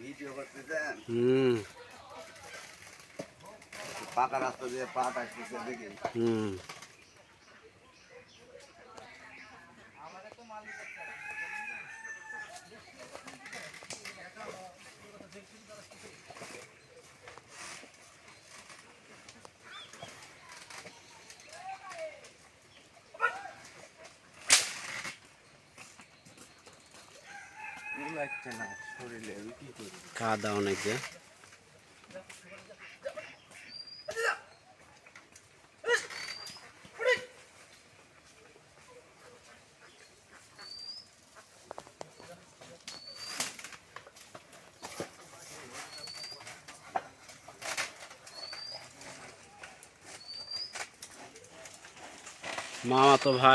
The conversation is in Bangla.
ভিডিও করতেছেন? হুম। পাকা রাস্তা দিয়ে পা আসতেছে দেখি। হুম। কাদা অনেক যে। মামা তো ভাই